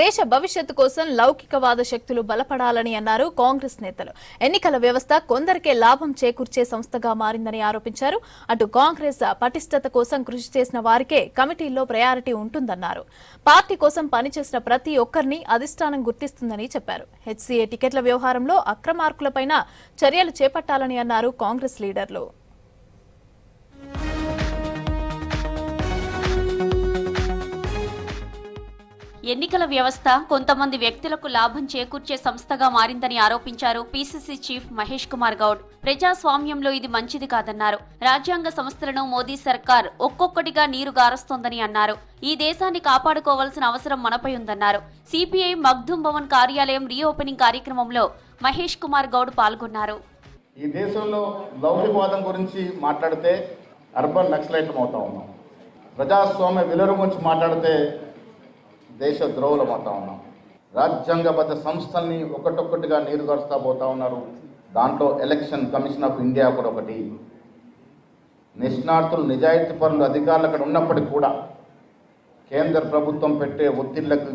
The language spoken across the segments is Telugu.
దేశ భవిష్యత్తు కోసం లౌకికవాద శక్తులు బలపడాలని అన్నారు కాంగ్రెస్ నేతలు. ఎన్నికల వ్యవస్థ కొందరికే లాభం చేకూర్చే సంస్థగా మారిందని ఆరోపించారు. అటు కాంగ్రెస్ పటిష్టత కోసం కృషి చేసిన వారికే కమిటీల్లో ప్రయారిటీ ఉంటుందన్నారు. పార్టీ కోసం పనిచేసిన ప్రతి ఒక్కరిని అధిష్టానం గుర్తిస్తుందని చెప్పారు. హెచ్సీఏ టికెట్ల వ్యవహారంలో అక్రమార్కులపైన చర్యలు చేపట్టాలని అన్నారు కాంగ్రెస్ లీడర్లు. ఎన్నికల వ్యవస్థ కొంతమంది వ్యక్తులకు లాభం చేకూర్చే సంస్థగా మారిందని ఆరోపించారు పీసీసీ చీఫ్ మహేష్ కుమార్ గౌడ్. ప్రజాస్వామ్యంలో ఇది మంచిది కాదన్నారు. రాజ్యాంగ సంస్థలను మోదీ సర్కార్ ఒక్కొక్కటిగా నీరు గారుస్తోందని అన్నారు. ఈ దేశాన్ని కాపాడుకోవాల్సిన అవసరం మనపై ఉందన్నారు. సిపిఐ మగ్దుమ్ భవన్ కార్యాలయం రీఓపెనింగ్ కార్యక్రమంలో మహేష్ కుమార్ గౌడ్ పాల్గొన్నారు. ఈ దేశంలో లౌకికవాదం గురించి మాట్లాడితే అర్బన్ నక్సలైట్ అవుతా ఉన్నాం. ప్రజాస్వామ్య విలువ గురించి మాట్లాడితే దేశ ద్రోవులం అవుతా ఉన్నాం రాజ్యాంగబద్ధ సంస్థల్ని ఒకటొక్కటిగా నీరుగారుస్తా పోతా ఉన్నారు దాంట్లో ఎలక్షన్ కమిషన్ ఆఫ్ ఇండియా కూడా ఒకటి. నిష్ణార్థులు నిజాయితీ పనులు అధికారులు అక్కడ ఉన్నప్పటికీ కూడా కేంద్ర ప్రభుత్వం పెట్టే ఒత్తిళ్ళకు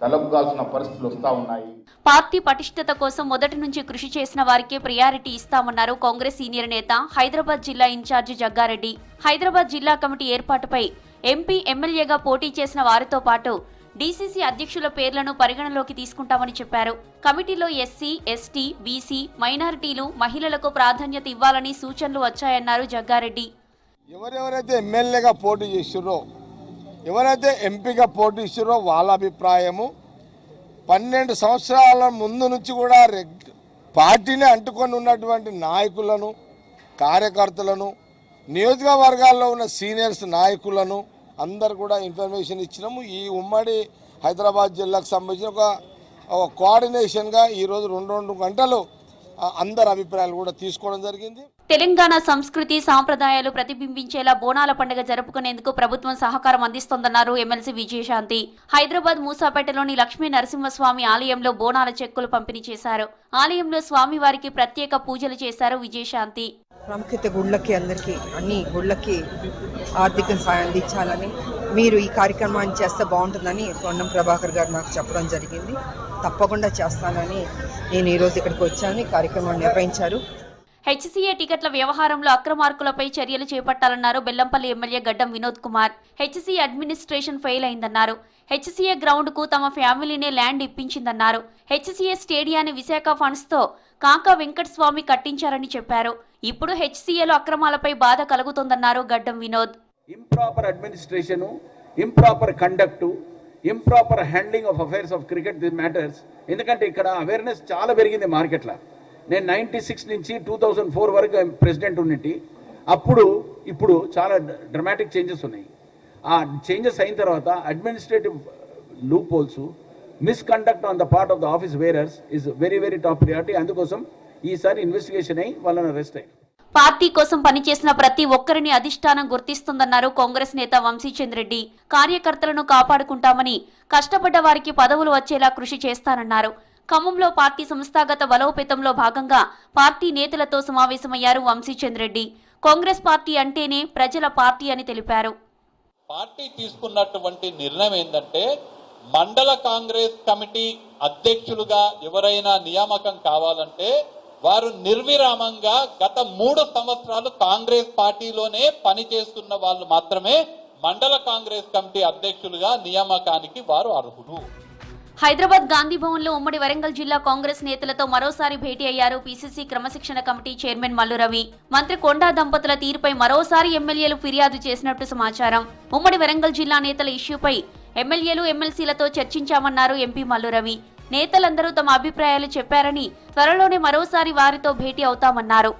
తలొగ్గాల్సిన పరిస్థితులు వస్తూ ఉన్నాయి. పార్టీ పటిష్టత కోసం మొదటి నుంచి కృషి చేసిన వారికే ప్రియారిటీ ఇస్తామన్నారు కాంగ్రెస్ సీనియర్ నేత హైదరాబాద్ జిల్లా ఇన్ఛార్జి జగ్గారెడ్డి. హైదరాబాద్ జిల్లా కమిటీ ఏర్పాటుపై ఎంపీ ఎమ్మెల్యేగా పోటీ చేసిన వారితో పాటు డీసీసీ అధ్యక్షుల పేర్లను పరిగణలోకి తీసుకుంటామని చెప్పారు. కమిటీలో ఎస్సీ ఎస్టీ బీసీ మైనారిటీలు మహిళలకు ప్రాధాన్యత ఇవ్వాలని సూచనలు వచ్చాయన్నారు జగ్గారెడ్డి. ఎవరెవరైతే ఎమ్మెల్యేగా పోటీ చేసిర్రో ఎవరైతే ఎంపీగా పోటీ చేసిర్రో వాళ్ళ అభిప్రాయము పన్నెండు సంవత్సరాల ముందు నుంచి కూడా రెగ్ పార్టీని అంటుకొని ఉన్నటువంటి నాయకులను కార్యకర్తలను నియోజకవర్గాల్లో ఉన్న సీనియర్స్ నాయకులను అందరు కూడా ఇన్ఫర్మేషన్ ఇచ్చినాము. ఈ ఉమ్మడి హైదరాబాద్ జిల్లాకు సంబంధించిన ఒక ఒక కోఆర్డినేషన్గా ఈరోజు రెండు రెండు గంటలు అందరి అభిప్రాయాలు కూడా తీసుకోవడం జరిగింది. తెలంగాణ సంస్కృతి సాంప్రదాయాలు ప్రతిబింబించేలా బోనాల పండుగ జరుపుకునేందుకు ప్రభుత్వం సహకారం అందిస్తోందన్నారు ఎమ్మెల్సీ విజయశాంతి. హైదరాబాద్ మూసాపేటలోని లక్ష్మీ నరసింహస్వామి ఆలయంలో బోనాల చెక్కులు పంపిణీ చేశారు. ఆలయంలో స్వామివారికి ప్రత్యేక పూజలు చేశారు విజయశాంతి. ప్రాముఖ్యత గుళ్ళకి అందరికీ అన్ని గుళ్ళకి ఆర్థిక సాయం అందించాలని మీరు ఈ కార్యక్రమాన్ని చేస్తే బాగుంటుందని పొన్నం ప్రభాకర్ గారు నాకు చెప్పడం జరిగింది. తప్పకుండా చేస్తానని నేను ఈరోజు ఇక్కడికి వచ్చాను. ఈ కార్యక్రమాన్ని నిర్వహించారు. హెచ్సీఏ టికెట్ల వ్యవహారంలో అక్రమార్కులపై చర్యలు చేపట్టాలన్నారు Bellampalli MLA Gaddam Vinod Kumar. HC administration fail అయిందన్నారు. HCA గ్రౌండ్కు తమ ఫ్యామిలీనే ల్యాండ్ ఇప్పించిందన్నారు. హెచ్సీఏ స్టేడియాన్ని విశాఖ ఫండ్స్తో కాకా వెంకటస్వామి కట్టించారని చెప్పారు. ఇప్పుడు హెచ్సిఎల్ అక్రమాలపై బాధ కలుగుతోందన్నారు Gaddam Vinod. Improper administration improper conduct improper handling of affairs of cricket the matters. ఎందుకంటే ఇక్కడ అవేర్నెస్ చాలా పెరిగింది మార్కెట్లో. నేను నైంటీ సిక్స్ నుంచి టూ థౌజండ్ ఫోర్ వరకు ప్రెసిడెంట్ ఉన్నట్టు అప్పుడు ఇప్పుడు చాలా డ్రమాటిక్ చేంజెస్ ఉన్నాయి. ఆ చేంజెస్ అయిన తర్వాత administrative loopholes misconduct on the part of the office bearers is very very top priority అందుకోసం ఈసారి ఇన్వెస్టిగేషన్ అయ్యి వాళ్ళని అరెస్ట్ అయ్యి. పార్టీ కోసం పనిచేసిన ప్రతి ఒక్కరిని అధిష్టానం గుర్తిస్తుందన్నారు కాంగ్రెస్ నేత వంశీచంద్ రెడ్డి. కార్యకర్తలను కాపాడుకుంటామని కష్టపడ్డ వారికి పదవులు వచ్చేలా కృషి చేస్తానన్నారు. ఖమ్మంలో పార్టీ సంస్థాగత బలోపేతంలో భాగంగా పార్టీ నేతలతో సమావేశమయ్యారు వంశీచంద్ రెడ్డి. కాంగ్రెస్ పార్టీ అంటేనే ప్రజల పార్టీ అని తెలిపారు. పార్టీ తీసుకున్నటువంటి నిర్ణయం ఏంటంటే మండల కాంగ్రెస్ కమిటీ అధ్యక్షులుగా ఎవరైనా నియామకం కావాలంటే వారు నిర్విరామంగా గత మూడు సంవత్సరాలు కాంగ్రెస్ పార్టీలోనే పనిచేస్తున్న వాళ్ళు మాత్రమే మండల కాంగ్రెస్ కమిటీ అధ్యక్షులుగా నియామకానికి వారు అర్హులు. హైదరాబాద్ గాంధీ భవన్లో ఉమ్మడి వరంగల్ జిల్లా కాంగ్రెస్ నేతలతో మరోసారి భేటీ అయ్యారు పీసీసీ క్రమశిక్షణ కమిటీ చైర్మన్ మల్లు రవి. మంత్రి కొండా దంపతుల తీరుపై మరోసారి ఎమ్మెల్యేలు ఫిర్యాదు చేసినట్టు సమాచారం. ఉమ్మడి వరంగల్ జిల్లా నేతల ఇష్యూపై ఎమ్మెల్యేలు ఎమ్మెల్సీలతో చర్చించామన్నారు ఎంపీ మల్లు రవి. నేతలందరూ తమ అభిప్రాయాలు చెప్పారని త్వరలోనే మరోసారి వారితో భేటీ అవుతామన్నారు.